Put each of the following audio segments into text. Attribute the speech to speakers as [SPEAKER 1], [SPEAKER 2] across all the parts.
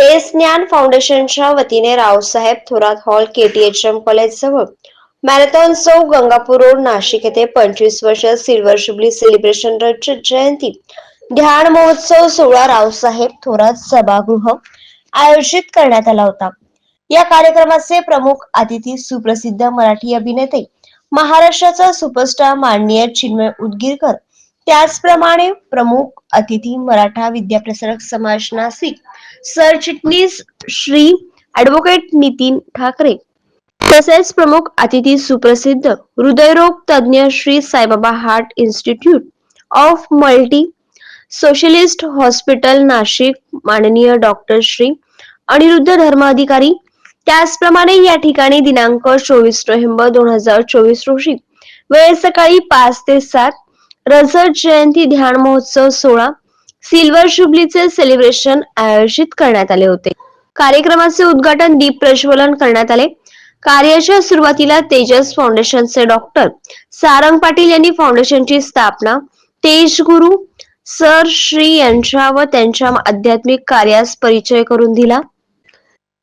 [SPEAKER 1] ते ज्ञान फाउंडेशनच्या वतीने Raosaheb Thorat hall KTHM college जवळ मॅरेथॉन चौक गंगापूर रोड नाशिक येथे पंचवीस वर्ष सिल्वर जुबली सेलिब्रेशन रचित जयंती. ध्यान महोत्सव सोहळा रावसाहेब थोरात सभागृह आयोजित करण्यात आला होता. या कार्यक्रमाचे प्रमुख अतिथी सुप्रसिद्ध मराठी अभिनेते महाराष्ट्राचा सुपरस्टार माननीय चिन्मय उदगीरकर त्याचप्रमाणे प्रमुख अतिथी मराठा विद्याप्रसारक समाज नाशिक सरचिटणीस श्री ऍडव्होकेट नितीन ठाकरे तसेच प्रमुख अतिथी सुप्रसिद्ध हृदयरोग तज्ञ Shri Saibaba heart institute of multi socialist hospital Nashik माननीय डॉक्टर श्री अनिरुद्ध धर्माधिकारी. त्याचप्रमाणे या ठिकाणी दिनांक चोवीस नोव्हेंबर दोन हजार चोवीस रोजी वेळ सकाळी पाच ते सात रसद जयंती ध्यान महोत्सव सोहळा सिल्वर जुबलीचे सेलिब्रेशन आयोजित करण्यात आले होते. कार्यक्रमाचे उद्घाटन दीप प्रज्वलन करण्यात आले. कार्याच्या सुरुवातीला तेजस फाउंडेशनचे डॉक्टर सारंग पाटील यांनी फाउंडेशनची स्थापना तेज गुरु सर श्री यांच्या व त्यांच्या आध्यात्मिक कार्यास परिचय करून दिला.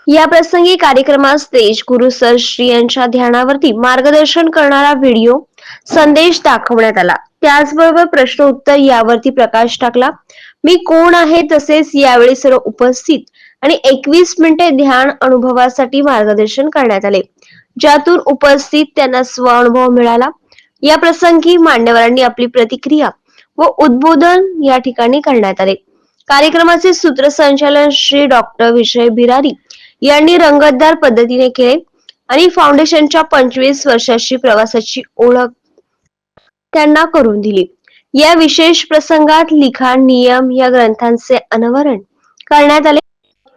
[SPEAKER 1] या प्रसंगी कार्यक्रमास तेज गुरु सर श्री यांच्या ध्यानावरती मार्गदर्शन करणारा व्हिडिओ संदेश दाखवण्यात आला. त्याचबरोबर प्रश्न उत्तर यावरती प्रकाश टाकला. मी कोण आहे तसेच यावेळी सर्व उपस्थित आणि एकवीस मिनिटे ध्यान अनुभवासाठी मार्गदर्शन करण्यात आले. ज्यातून उपस्थित त्यांना स्व अनुभव मिळाला. या प्रसंगी मान्यवरांनी आपली प्रतिक्रिया व उद्बोधन या ठिकाणी करण्यात आले. कार्यक्रमाचे सूत्रसंचालन श्री डॉक्टर विजय बिरारी यांनी रंगतदार पद्धतीने केले आणि फाउंडेशनच्या पंचवीस वर्षाची प्रवासाची ओळख त्यांना करून दिली. या विशेष प्रसंगात लिखाण नियम या ग्रंथांचे अनावरण करण्यात आले.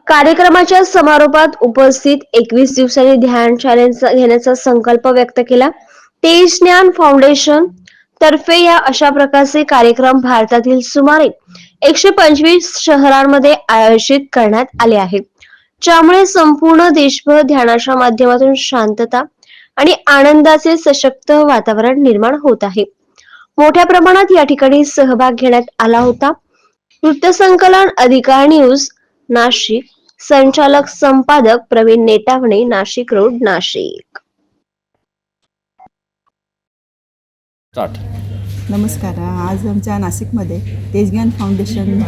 [SPEAKER 1] कार्यक्रमाच्या समारोपात उपस्थित एकवीस दिवसांनी ध्यान चॅलेंज घेण्याचा संकल्प व्यक्त केला. तेज ज्ञान फाउंडेशन तर्फे या अशा प्रकारचे कार्यक्रम भारतातील सुमारे एकशे पंचवीस शहरांमध्ये आयोजित करण्यात आले आहेत. ज्यामुळे संपूर्ण देशभर ध्यानाच्या माध्यमातून शांतता आणि आनंदाचे सशक्त वातावरण निर्माण होत आहे. मोठ्या प्रमाणात या ठिकाणी सहभाग घेण्यात आला होता. वृत्तसंकलन अधिकार न्यूज नाशिक. संचालक संपादक प्रवीण नेटावणे नाशिक रोड नाशिक.
[SPEAKER 2] स्टार्ट.
[SPEAKER 3] नमस्कार. आज आमच्या नाशिकमध्ये तेजज्ञान फाउंडेशन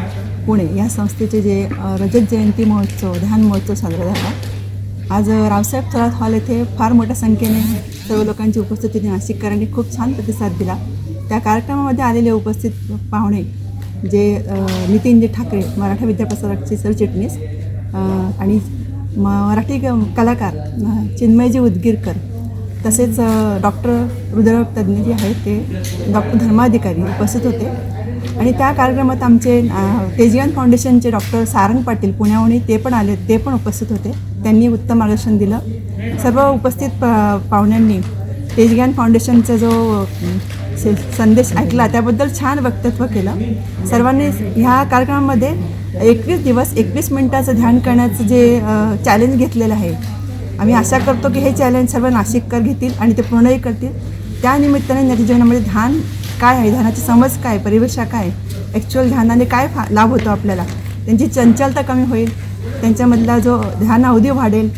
[SPEAKER 3] पुणे या संस्थेचे जे रजत जयंती महोत्सव ध्यान महोत्सव साजरा झाला. आज रावसाहेब थोरात हॉल येथे फार मोठ्या संख्येने सर्व लोकांची उपस्थिती नाशिककरांनी खूप छान प्रतिसाद दिला. त्या कार्यक्रमामध्ये आलेले उपस्थित पाहुणे जे नितीनजी ठाकरे मराठा विद्याप्रसारकचे सरचिटणीस आणि मराठी क- कलाकार चिन्मयजी उदगीरकर तसेच डॉक्टर हृदयरोग तज्ज्ञ जे आहेत ते डॉक्टर धर्माधिकारी उपस्थित होते. आणि त्या कार्यक्रमात आमचे तेजियान फाउंडेशनचे डॉक्टर सारंग पाटील पुण्याहून ते पण आले ते पण उपस्थित होते. त्यांनी उत्तम मार्गदर्शन दिलं. सर्व उपस्थित प पाहुण्यांनी तेजगान फाउंडेशनचा जो से- संदेश ऐकला. त्याबद्दल छान वक्तव्य केलं. सर्वांनी ह्या कार्यक्रमामध्ये एकवीस दिवस एकवीस मिनिटाचं ध्यान करण्याचं जे चॅलेंज घेतलेलं आहे आम्ही आशा करतो की हे चॅलेंज सर्व नाशिककर घेतील आणि ते पूर्णही करतील. त्यानिमित्ताने त्यांच्या जीवनामध्ये ध्यान काय आहे? ध्यानाची समज काय? परिभाषा काय? ॲक्च्युअल ध्यानाने काय फा लाभ होतो आपल्याला? त्यांची चंचलता कमी होईल. त्यांच्यामधला जो ध्यान अवधी वाढेल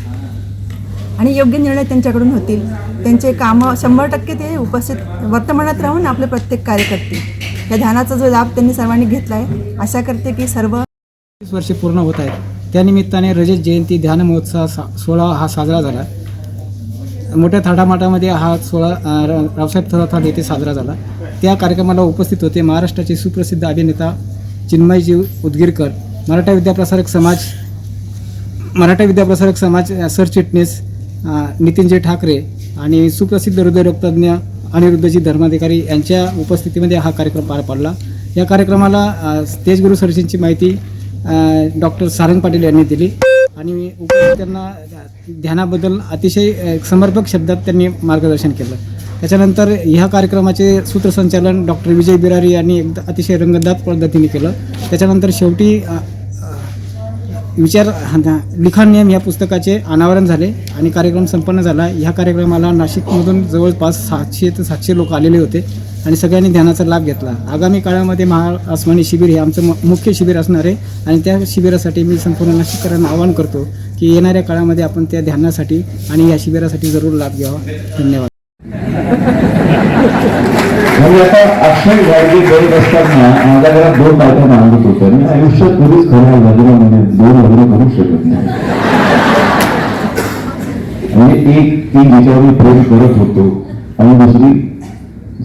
[SPEAKER 3] आणि योग्य निर्णय त्यांच्याकडून होतील. त्यांचे कामं शंभर टक्के ते उपस्थित वर्तमानात राहून आपले प्रत्येक कार्य करतील. या ध्यानाचा जो लाभ त्यांनी सर्वांनी घेतला आहे आशा करते की सर्व
[SPEAKER 4] वीस वर्षे पूर्ण होत आहेत. त्यानिमित्ताने रजत जयंती ध्यान महोत्सव सा सोहळा हा साजरा झाला. मोठ्या थाटामाटामध्ये हा सोहळा रावसाहेब थोरात येथे साजरा झाला. त्या कार्यक्रमाला उपस्थित होते महाराष्ट्राचे सुप्रसिद्ध अभिनेता चिन्मयजी उदगीरकर मराठा विद्याप्रसारक समाज मराठा विद्याप्रसारक समाज सरचिटणीस नितीनजी ठाकरे आणि सुप्रसिद्ध हृदयरोगतज्ञ अनिरुद्धजी धर्माधिकारी यांच्या उपस्थितीमध्ये हा कार्यक्रम पार पडला. या कार्यक्रमाला तेजगुरु तेजगुरू सरशींची माहिती डॉक्टर सारंग पाटील यांनी दिली आणि त्यांना ध्यानाबद्दल अतिशय समर्पक शब्दात त्यांनी मार्गदर्शन केलं. त्याच्यानंतर ह्या कार्यक्रमाचे सूत्रसंचालन डॉक्टर विजय बिरारी यांनी एकदा अतिशय रंगतदार पद्धतीने केलं. त्याच्यानंतर शेवटी विचार लिखाण नियम या पुस्तकाचे अनावरण झाले आणि कार्यक्रम संपन्न झाला. ह्या कार्यक्रमाला नाशिकमधून जवळपास सातशे ते सातशे लोक आलेले होते आणि सगळ्यांनी ध्यानाचा लाभ घेतला. आगामी काळामध्ये महा आसमानी शिबिर हे आमचं मुख्य शिबिर असणार आहे आणि त्या शिबिरासाठी मी संपूर्ण नाशिककरांना आवाहन करतो की येणाऱ्या काळामध्ये आपण त्या ध्यानासाठी आणि या शिबिरासाठी जरूर लाभ घ्यावा. धन्यवाद.
[SPEAKER 5] आता अक्षय गाडगे असताना माझ्या घरात दोन बायका बांधत होत्या. मी आयुष्यात कधीच लग्न म्हणजे दोन लग्न करू शकत नाही. म्हणजे एक ती जिच्यावर मी प्रेम करत होतो. आणि दुसरी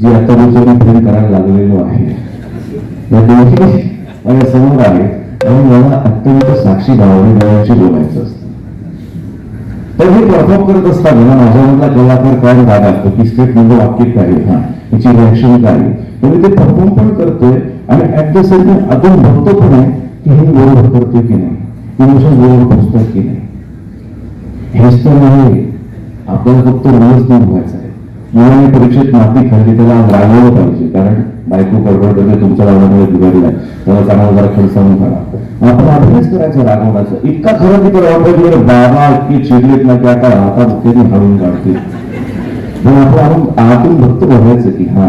[SPEAKER 5] जी आता मी प्रेम करायला लागलेलो आहे या दोन्ही माझ्यासमोर आले आणि मला अत्यंत साक्षी भावने बोलायचं असतं. तर हे परफॉर्म करत असताना माझ्यामधला कलाकार काय भाग असतो की स्टेट म्हणजे वाक्य काय? हा. तिची रिॲक्शन काय म्हणजे ते परफॉर्म पण करतोय आणि ऍट द सेम टाइम आपण बघतो पण आहे की हे बरोबर करतोय की नाही? इमोशन बरोबर पोचतात की नाही? हेच तर नाही. आपल्याला फक्त रोज नाही व्हायचं आहे. मुलांनी परीक्षेत माती खाल्ली त्याला रागवलं पाहिजे. कारण बायको गडबड करते तुमच्या रागामुळे बिघडलाय त्याला चांगला जरा खडसावून काढा आपण अभ्यास करायचा रागवण्याचा. इतका खरं की तर वापरले बाबा इतकी चिडलेत ना की आता आता त्याने हळून काढतील आपण आतून फक्त बघायचं की, हा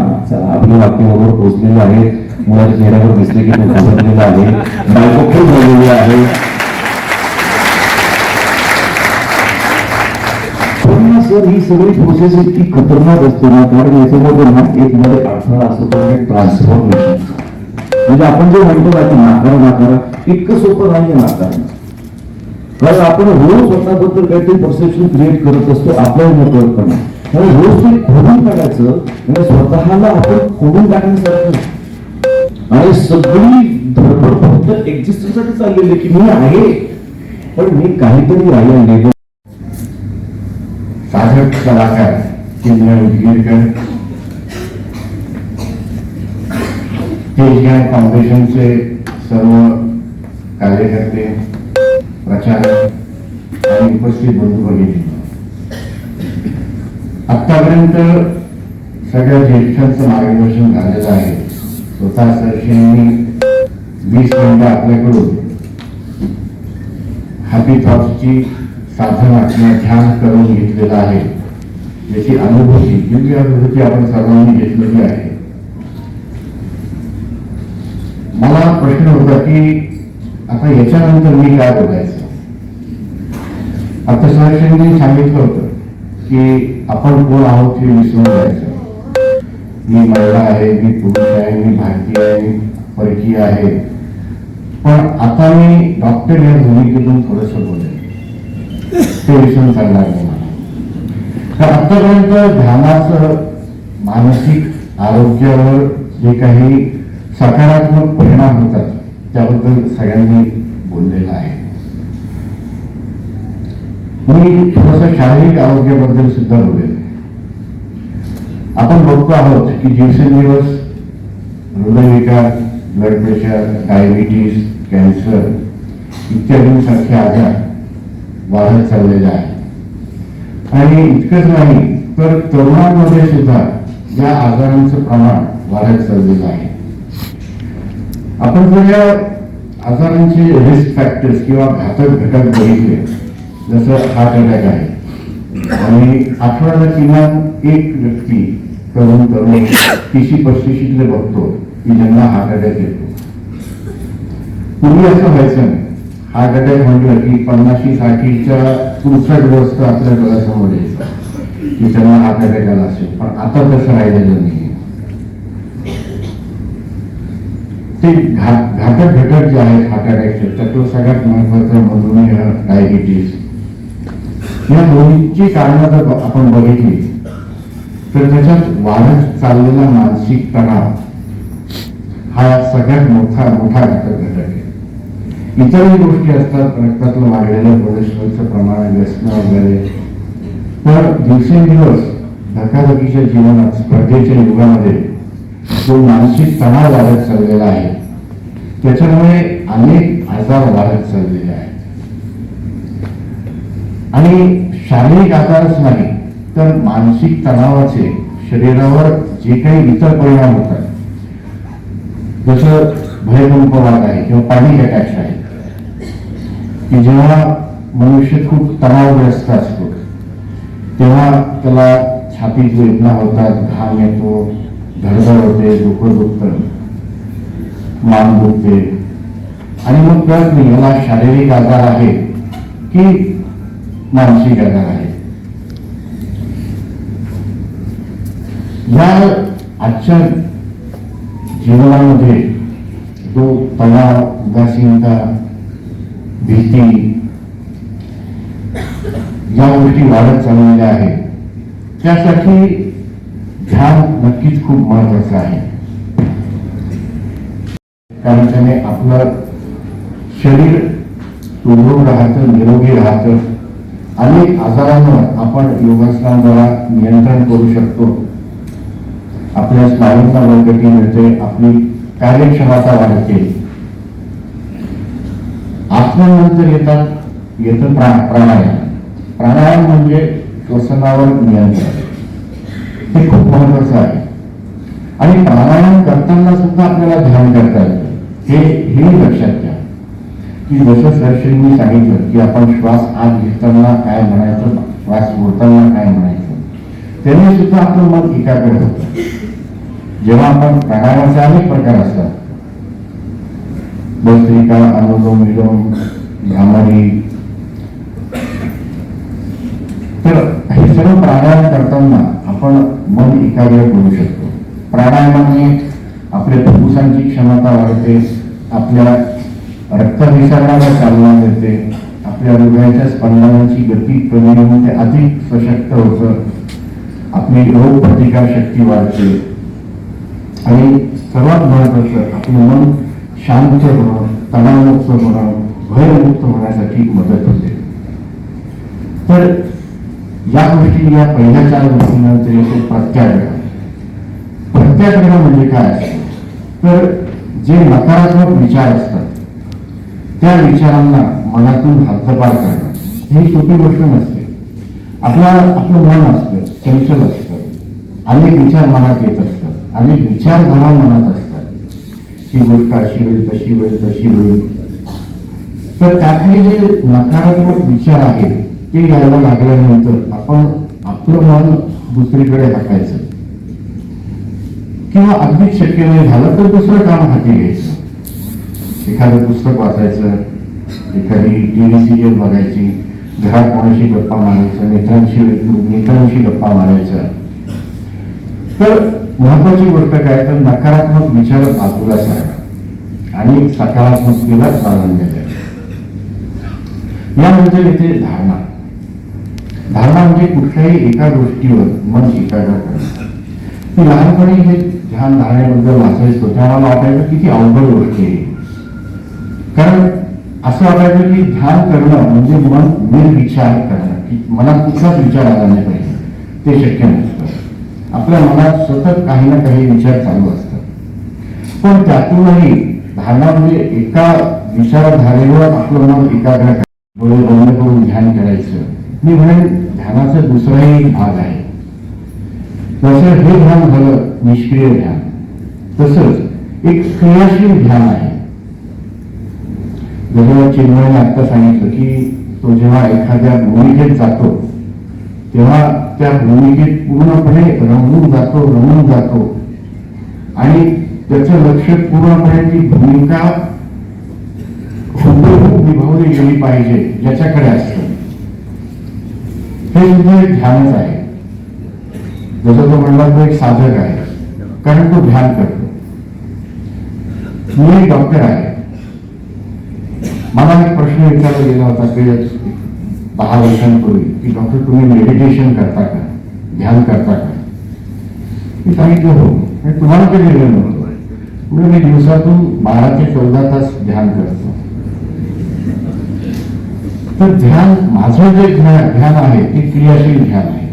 [SPEAKER 5] आहे मुलाच्या चेहऱ्यावर दिसले की तो आहे बायको खूप झालेली आहे सर ही। सगळी प्रोसेस इतकी खतरनाक असते ना, कारण याच्यामध्ये ना, एक मध्ये अडथळा असतो तो म्हणजे ट्रान्सफॉर्मेशन म्हणजे आपण जे म्हणतो ना की इतकं सोपं नाकारणं कारण आपण रोज स्वतःबद्दल काहीतरी परसेप्शन क्रिएट करत असतो आपल्याला आणि रोज ते खोडून टाकायचं म्हणजे स्वतःला आपण खोडून टाकण्यासारखं आणि सगळी धडपड फक्त एक्झिस्टन्ससाठी चाललेली की मी आहे. पण मी काहीतरी आहे.
[SPEAKER 6] लेबर साधक कलाकार चिन्ह उदगीरकर तेजज्ञान फाउंडेशनचे सर्व कार्यकर्ते प्रचारक आणि उपस्थित बंधू भगिनी. आतापर्यंत सगळ्या ज्येष्ठांचं मार्गदर्शन झालेलं आहे. स्वतः सरशींनी वीस मिनिटं आपल्याकडून. हॅपी थॉट्सची साधन किंवा ध्यान करून घेतलेलं आहे. याची अनुभूती योग्य अनुभूती आपण सर्वांनी घेतलेली आहे. मला प्रश्न होता की आता याच्यानंतर मी काय बोलायचं? आता सांगितलं होतं. की आपण कोण आहोत हे विसरून जायचं. मी महिला आहे मी पुरुष आहे मी भारतीय आहे मी परकीय आहे. पण आता मी डॉक्टर या भूमिकेतून थोडस बोलेल ते विसरून चालणार नाही मला. तर आतापर्यंत ध्यानाचं मानसिक आरोग्यावर जे काही सकारात्मक परिणाम होतात त्याबद्दल सगळ्यांनी बोललेलं आहे. मी थोडस शारीरिक आरोग्याबद्दल सुद्धा बोलेल आपण बघतो आहोत की दिवसेंदिवस हृदयविकार ब्लड प्रेशर डायबिटीस कॅन्सर इत्यादींसारखे आजार वाढत चाललेले आहे. आणि इतकंच नाही तर तरुणांमध्ये सुद्धा या आजारांचं प्रमाण वाढत चाललेलं आहे. आपण जर या आजारांचे रिस्क फॅक्टर्स किंवा घातक घटक बघितले जसं हार्ट अटॅक आहे. आणि आठवड्याला किमान एक व्यक्ती करून करून तीशी पस्तीशीतले बघतो की ज्यांना हार्ट अटॅक येतो. पूर्वी असं व्हायचं नाही. हार्ट अटॅक म्हटलं की पन्नाशी साठीच्या पुरुषाग्रस्त आपल्या डोळ्यासमोर यायचा की त्यांना हार्ट अटॅक आला असेल. पण आता तसं राहिलेलं नाही ते घा- घातक घटक जे आहेत हार्ट अटॅकचे त्यातलं सगळ्यात महत्वाचं मधुमेह डायबिटीस या दोन्हीची कारणं जर आपण बघितली तर त्याच्यात वाढत चाललेला मानसिक तणाव हा सगळ्यात मोठा मोठा घटक घटक आहे. इतरही गोष्टी असतात रक्तातलं वाढलेलं कोलेस्ट्रॉलचं प्रमाण व्यसन वगैरे. पण दिवसेंदिवस धकाधकीच्या जीवनात स्पर्धेच्या युगामध्ये जो मानसिक तणाव वाढत चाललेला आहे त्याच्यामुळे अनेक आजार वाढत चाललेले आहेत. आणि शारीरिक आजारच नाही तर मानसिक तणावाचे शरीरावर जे काही इतर परिणाम होतात जसं भयकंपवाद आहे किंवा पॅनिक अटॅक्स आहे की जेव्हा मनुष्य खूप तणावग्रस्त असतो तेव्हा त्याला छातीत वेदना होतात घाम येतो धडधड होते डोकं दुखतं मान दुखते. आणि मग कळत नाही याला शारीरिक आजार आहे की मानसिक आजार आहे या आजच्या जीवनामध्ये जो तणाव उदासीनता भीती या गोष्टी वाढत चाललेल्या आहेत. त्यासाठी ध्यान नक्कीच खूप महत्वाचं आहे. कारण त्याने आपलं शरीर सुदृढ राहतं निरोगी राहतं. अनेक आजारांवर आपण योगासनाद्वारा नियंत्रण करू शकतो. आपल्या स्नायूंना बळकटी मिळते आपली कार्यक्षमता वाढते. आत्मनंतर येतात येतं प्रा प्राणायाम. प्राणायाम म्हणजे श्वसनावर नियंत्रण. हे खूप महत्वाचं आहे. आणि प्राणायाम करताना सुद्धा आपल्याला ध्यान करता येतं. हे हे लक्षात घ्या. की जसं सरश्रींनी सांगितलं की आपण श्वास आत घेताना काय म्हणायचं श्वास सोडताना काय म्हणायचं त्यांनी सुद्धा आपलं मन एकाग्र होतं. जेव्हा आपण प्राणायामाचे अनेक प्रकार असतात भस्त्रिका अनुलोम विलोम भ्रामरी तर हे सर्व प्राणायाम करताना आपण मन एकाग्र करू शकतो. प्राणायामाने आपल्या फुफ्फुसांची क्षमता वाढते आपल्या रक्तभिसरणाला चालना मिळते आपल्या हृदयाच्या स्पंदनाची गती कमी होऊन ते अधिक सशक्त होतं. आपली रोग प्रतिकार शक्ती वाढते. आणि सर्वात महत्वाचं आपलं मन शांत होणं तणावमुक्त होणं भयमुक्त होण्यासाठी मदत होते. तर या गोष्टी या पहिल्या चार गोष्टींनंतर येतो प्रत्याग्रह प्रत्याग्रह म्हणजे काय? तर जे नकारात्मक विचार असतात त्या विचारांना मनातून हद्दपार करणं ही सोपी गोष्ट नसते. आपला आपलं मन असतं चंचल असतं. अनेक विचार मनात येत असतात अनेक विचार मला मनात असतात. ही गोष्ट अशी होईल तशी होईल तशी होईल. तर त्यातले जे नकारात्मक विचार आहेत ते यायला लागल्यानंतर आपण आपलं मन दुसरीकडे टाकायचं किंवा अगदीच शक्य नाही झालं तर दुसरं काम हाती घ्यायचं. एखादं पुस्तक वाचायचं एखादी टी व्ही सिरियल बघायची घरात कोणाशी गप्पा मारायचं मित्रांशी मित्रांशी गप्पा मारायचं. तर महत्वाची गोष्ट काय? तर नकारात्मक विचार बाजूला सारा. आणि सकारात्मकतेला प्राधान्य द्या. यानंतर येते धारणा. धारणा म्हणजे कुठल्याही एका गोष्टीवर मन एकाग्र करणं. लहानपणी हे ध्यान धारण्याबद्दल वाचायचो. तेव्हा मला वाटायचं किती अवघड गोष्टी आहे कारण असं वाटायचं की ध्यान करणं म्हणजे मन निर्विचार करणं की मनात कुठलाच विचार आला नाही पाहिजे. ते शक्य नसतं. आपल्या मनात सतत काही ना काही विचार चालू असतात. पण त्यातूनही धारणा म्हणजे एका विचारधारेवर आपलं मन एकाग्र डोळे बंद करून ध्यान करायचं. मी म्हणेन ध्यानाचा दुसराही भाग आहे. जसं हे ध्यान झालं निष्क्रिय ध्यान. तसंच एक क्रियाशील ध्यान आहे. जसं चिन्मयने आता सांगितलं की तो जेव्हा एखाद्या भूमिकेत जातो तेव्हा त्या भूमिकेत पूर्णपणे रमून जातो रमून जातो. आणि त्याचं लक्ष पूर्णपणे ती भूमिका हुबेहूब निभावली गेली पाहिजे याच्याकडे असत. हे सुद्धा एक ध्यानच आहे. जसं तो म्हणला तो एक साधक आहे. कारण तो ध्यान करतो. मी एक डॉक्टर आहे. मला एक प्रश्न विचारला गेला होता की दहा वर्षांपूर्वी की डॉक्टर तुम्ही मेडिटेशन करता का? ध्यान करता का? मी सांगितलं हो. आणि तुम्हाला कधी वेळ मिळतो म्हणजे मी दिवसातून बारा ते चौदा तास ध्यान करतो. तर ध्यान माझं जे ध्या- ध्यान आहे ते क्रियाशील ध्यान आहे.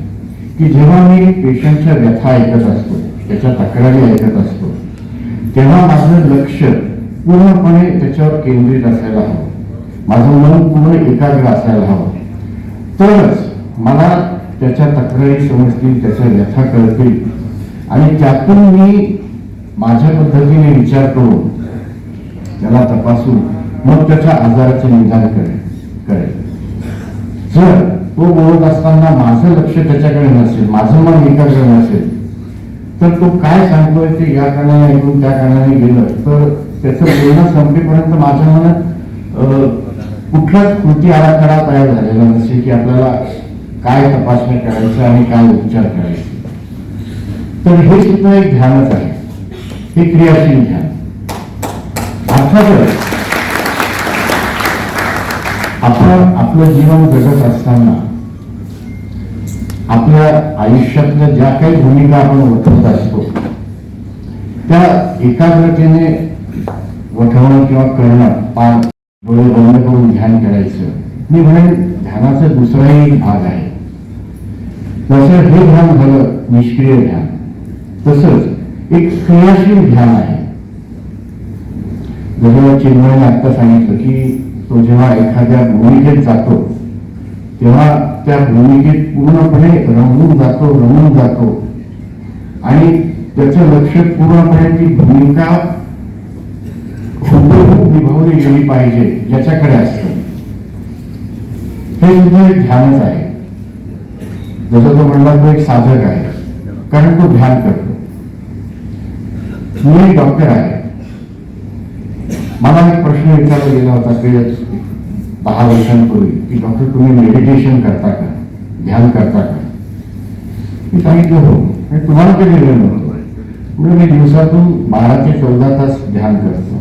[SPEAKER 6] की जेव्हा मी पेशंटच्या व्यथा ऐकत असतो त्याच्या तक्रारी ऐकत असतो तेव्हा माझं लक्ष पूर्णपणे त्याच्यावर केंद्रित असायला हवं. माझं मन पूर्ण एकाग्र असायला हवं. तरच मला त्याच्या तक्रारी समजतील त्याच्या व्यथा कळतील. आणि त्यातून मी माझ्या पद्धतीने विचार करून त्याला तपासून मग त्याच्या आजाराचे निदान करेल करेल जर तो बोलत असताना माझं लक्ष त्याच्याकडे नसेल माझं मन एकाग्र नसेल तर तो काय सांगतोय ते या कारणाने ऐकून त्या कारणाने गेलं तर त्याचं बोलणं संपेपर्यंत माझ्या मनात अं, कुठलाच कृती आराखडा तयार झालेला. नसेल की आपल्याला काय तपासणी करायचं आणि काय उपचार करायचे. तर हे सुद्धा एक ध्यानच आहे. हे क्रियाशील ध्यान. अर्थातच आपण आपलं जीवन जगत असताना आपल्या आयुष्यातल्या ज्या काही भूमिका आपण वठवत असतो त्या एकाग्रतेने वठवणं किंवा करणं पार डोळे बंद करून ध्यान करायचं. मी म्हणेन ध्यानाचा दुसराही भाग आहे. जसं हे ध्यान झालं निष्क्रिय ध्यान. तसंच एक क्रियाशील ध्यान आहे. जसं चिन्मयने आता सांगितलं की तो जेव्हा एखाद्या भूमिकेत जातो तेव्हा त्या भूमिकेत पूर्णपणे रमून जातो रमून जातो. आणि त्याचं लक्ष पूर्णपणे ती भूमिका हुबेहूब निभावली गेली पाहिजे याच्याकडे असतं. हे सुद्धा एक ध्यानच आहे. जसं तो म्हणला तो एक साधक आहे. कारण तो ध्यान करतो. मी एक डॉक्टर आहे. मला एक प्रश्न विचारला गेला होता की दहा वर्षांपूर्वी की डॉक्टर तुम्ही मेडिटेशन करता का? ध्यान करता का? मी सांगितलं हो. तुम्हाला कधी वेळ मिळतो म्हणजे मी दिवसातून बारा ते चौदा तास ध्यान करतो.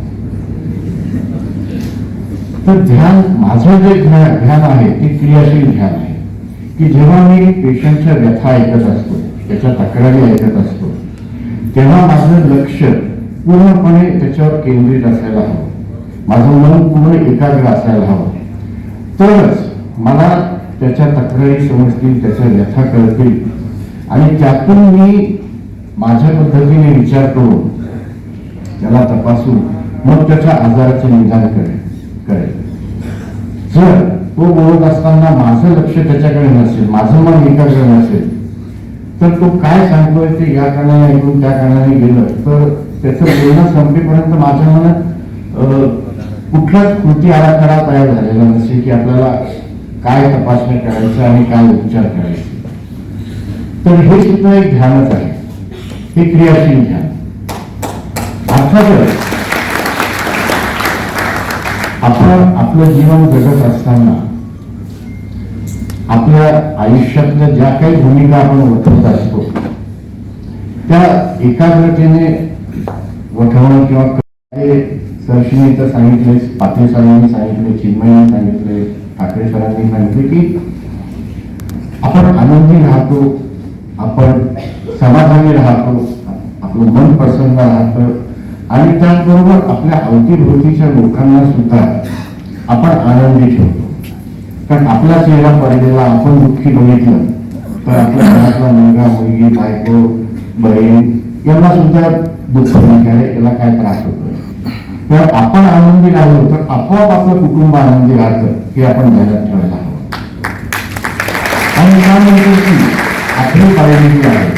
[SPEAKER 6] तर ध्यान माझं जे ध्या- ध्यान आहे ते क्रियाशील ध्यान आहे. की जेव्हा मी पेशंटच्या व्यथा ऐकत असतो त्याच्या तक्रारी ऐकत असतो तेव्हा माझं लक्ष पूर्णपणे त्याच्यावर केंद्रित असायला हवं. माझं मन पूर्ण एकाग्र असायला हवं. तरच मला त्याच्या तक्रारी समजतील त्याच्या व्यथा कळतील. आणि त्यातून मी माझ्या पद्धतीने विचार करून त्याला तपासून मग त्याच्या आजाराचे निदान करेल करेल जर तो बोलत असताना माझं लक्ष त्याच्याकडे नसेल माझं मन एकाग्र नसेल तर तो काय सांगतोय ते या कारणाने ऐकून त्या कारणाने गेलं तर त्याचं बोलणं संपेपर्यंत माझ्या मनात अं, कुठलाच कृती आराखडा तयार झालेला नसेल की आपल्याला काय तपासणी करायचं आणि काय उपचार करायचे. तर हे सुद्धा एक ध्यानच आहे. हे क्रियाशील ध्यान. अर्थातच आपण आपलं जीवन जगत असताना आपल्या आयुष्यातल्या ज्या काही भूमिका आपण वठवत असतो त्या एकाग्रतेने वठवणं किंवा सरशीने तर सांगितले पाटील सरांनी सांगितले चिन्मयांनी सांगितले ठाकरे सरांनी सांगितले की आपण आनंदी राहतो आपण समाधानी राहतो आपलं मन प्रसन्न राहतं आणि त्याचबरोबर आपल्या अवतीभोवतीच्या लोकांना सुद्धा आपण आनंदी ठेवतो. कारण आपला चेहरा पडलेला आपण दुःखी बघितलं तर आपल्या घरातला मुलगा मुलगी बायको बहीण यांना सुद्धा दुःख नाही याला काय त्रास होतो तर आपण आनंदी राहिलो तर आपोआप आपलं कुटुंब आनंदी राहतं हे आपण ध्यानात ठेवायला हवं. आणि त्यानंतर ती आखरी पायरी जी आहे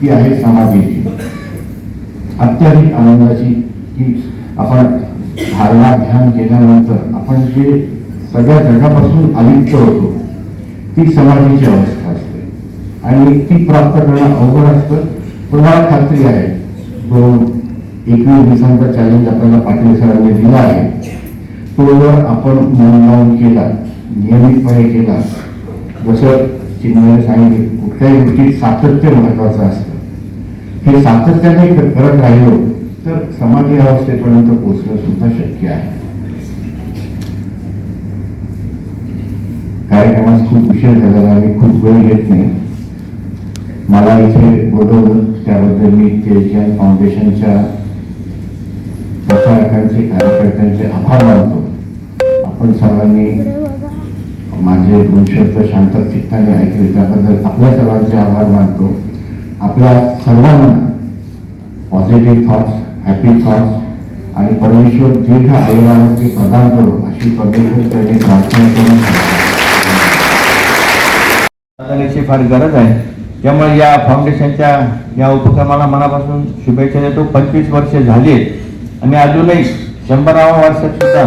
[SPEAKER 6] ती आहे समाधीची. अत्याधिक आनंदाची की आपण धारणा ध्यान केल्यानंतर आपण जे सगळ्या जगापासून अलिप्त होतो ती समाधीची अवस्था असते. आणि ती प्राप्त करणं अवघड असतं. पण मला खात्री आहे जो एकवीस दिवसांचा चॅलेंज आपल्याला पाटील सरांनी दिला आहे. तो जर आपण मन लावून केला नियमितपणे केला जसं चिन्मयाने सांगितले कुठल्याही गोष्टीत सातत्य महत्वाचं असतं. हे सातत्याने करत राहिलो तर समाधी अवस्थेपर्यंत पोहोचणं सुद्धा शक्य आहे. कार्यक्रमास खूप उशीर झालेला मी खूप वेळ घेत नाही. मला इथे बोलवलं त्याबद्दल मी तेजन फाउंडेशनच्या प्रसारकांचे कार्यकर्त्यांचे आभार मानतो. आपण सर्वांनी माझे दोन शब्द शांत चित्ताने ऐकले त्याबद्दल आपल्या सर्वांचे आभार मानतो. आपल्या सर्वांना पॉझिटिव्ह थॉट्स हॅपी थॉट्स आणि परमेश्वर दीर्घ आयुर्वारोग्य प्रदान करू अशी परमेश्वर त्यांनी प्रार्थना करून
[SPEAKER 7] फार गरज आहे. त्यामुळे या फाउंडेशनच्या या उपक्रमाला मनापासून शुभेच्छा देतो. पंचवीस वर्ष झाली आणि अजूनही शंभराव्या वर्षात सुद्धा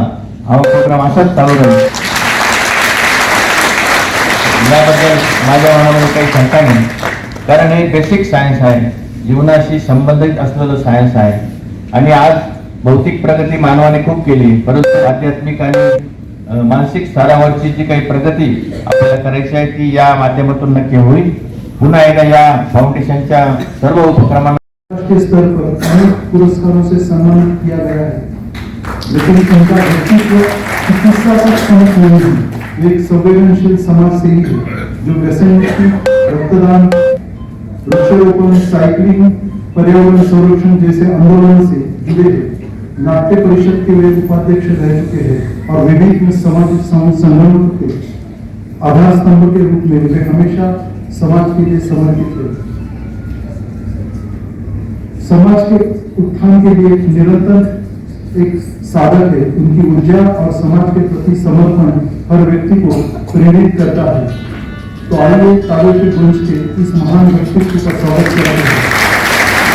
[SPEAKER 7] हा उपक्रम असाच चालू राहील. याबद्दल माझ्या मनामध्ये काही शंका नाही. कारण हे बेसिक सायन्स आहे. जीवनाशी संबंधित असलेलं सायन्स आहे. आणि आज भौतिक प्रगती मानवाने खूप केली. परंतु आध्यात्मिक आणि मानसिक स्तरावरची जी काही प्रगती आपल्याला करायची आहे ती या माध्यमातून नक्की होईल. पुन्हा एकदा या फाउंडेशनच्या सर्व उपक्रमांना
[SPEAKER 8] पुरस्कारों से सम्मानित किया गया है लेकिन उनका व्यक्तित्व चिकित्सा तक नहीं एक संवेदनशील समाज सेवी जो व्यसन रक्तदान वृक्षारोपण साइकिलिंग, पर्यावरण संरक्षण जैसे आंदोलन से जुड़े नाट्य परिषद के वे उपाध्यक्ष रह चुके हैं और विभिन्न सामाजिक संगठनों के आधार स्तंभ के रूप में वे हमेशा समाज के लिए समर्पित थे समाज के उत्थान के लिए निरंतर एक साधक है। उनकी ऊर्जा और समाज के प्रति समर्पण हर व्यक्ति को प्रेरित करता है। तो आइए तारीफ के गुंज के इस महान व्यक्तित्व का स्वागत करते हैं